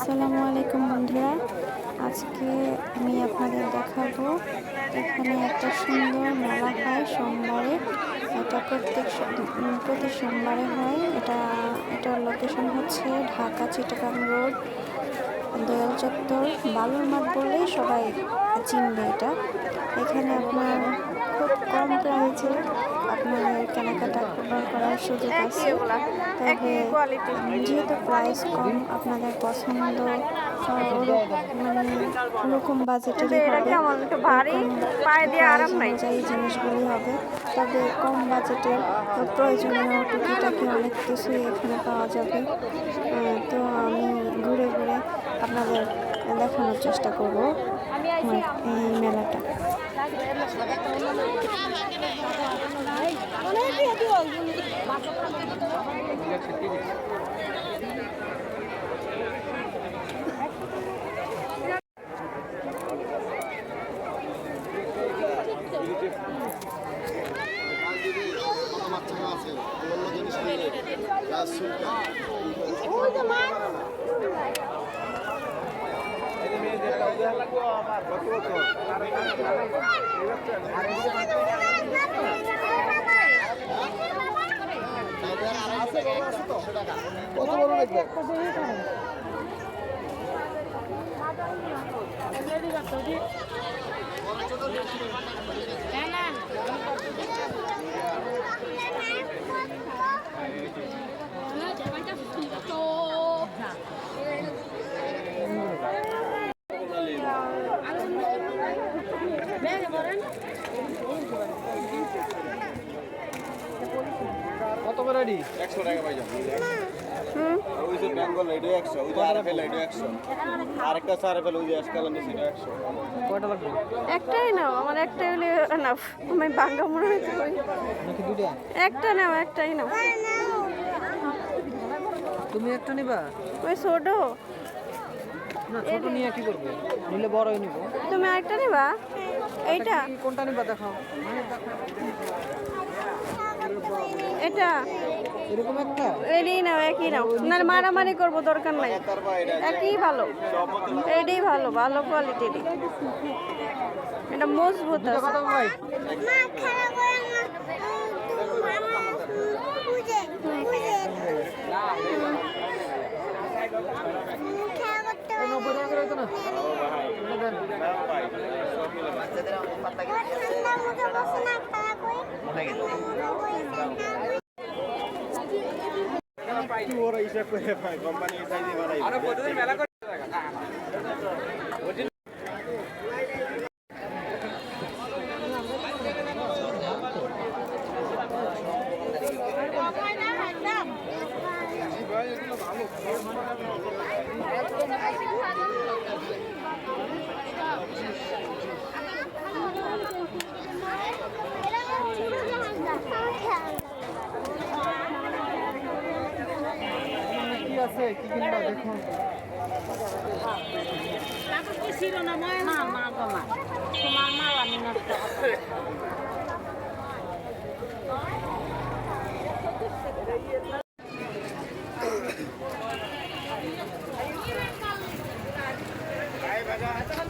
আসসালামু আলাইকুম বন্ধুরা। আজকে আমি আপনাদের দেখাবো এখানে একটা সুন্দর মেলা হয় সোমবারে। এটা প্রত্যেক প্রতি সোমবারে হয়। এটা, এটার লোকেশন হচ্ছে ঢাকা চিটাগাং রোড, দোয়াল চত্বর বালুর মাঠ বললেই সবাই চিনবে এটা। এখানে আপনার কম প্রাইজে আপনার কেনাকাটা করার করার সুযোগ আছে। তবে যেহেতু প্রাইস কম আপনাদের পছন্দ মানে ওরকম বাজেটের অনুযায়ী জিনিসগুলি হবে। তবে কম বাজেটের প্রয়োজনীয় টুকিটাকি অনেক কিছুই এখানে পাওয়া যাবে। তো আমি ঘুরে ঘুরে আপনাদের দেখানোর চেষ্টা করব। এই মেলাটা। নিয়ে গাছ শুনতে কত বড় লাগবে কত করে রেডি একশো টাকা পাই যাব ওই যে বেঙ্গল এটাও একশো ওই যে আরএফএল এটাও একশো। আরেকটা আরএফএল ওই যে এসকালান সেটা একশো। কয়টা লাগবে? একটাই নাও আমার একটাই হলে না আমি বাঙ্গা মনে হয়েছে ওই। নাকি দুইটা? একটা নাও একটাই নাও। তুমি একটা নিবা? ওই ছোটো। না ছোট নিয়ে কি করবে? নিলে বড়ই নিব। তুমি আরেকটা নেবা। এইটা। কোনটা নিবা দেখাও। এটা। এরকম একটা? এটাই নাও একই নাও। না মারামারি করব দরকার নাই। একই ভালো। এটাই ভালো ভালো কোয়ালিটির এটা মজবুত আছে। এই নব্বই টাকা করে হতো এটা আছে কি কিনবা দেখো কি দেখবা আচ্ছা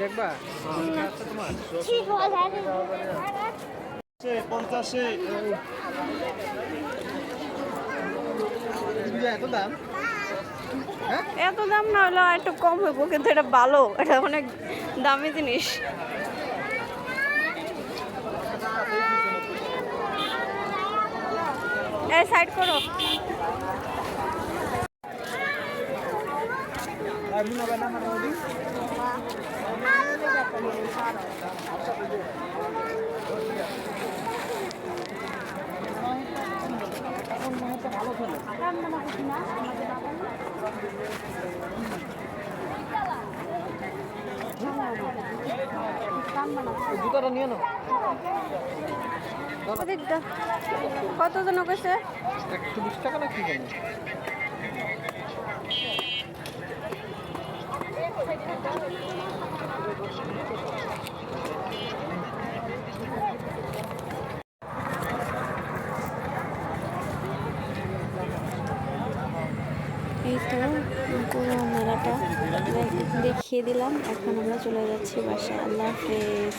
তোমার পঞ্চাশে এত দাম? এত দাম না হলে একটু কম হইব কিন্তু এটা ভালো। এটা অনেক দামি জিনিস। এই সাইড করো। আমি না বানা মানে জুতাটা নিয়ে নাও। কত জন কইছে? একশো বিশ টাকা না কি জানি? এই তো পুরো মেলাটা। দেখিয়ে দিলাম এখন আমরা চলে যাচ্ছি বাসায়। আল্লাহ হাফেজ।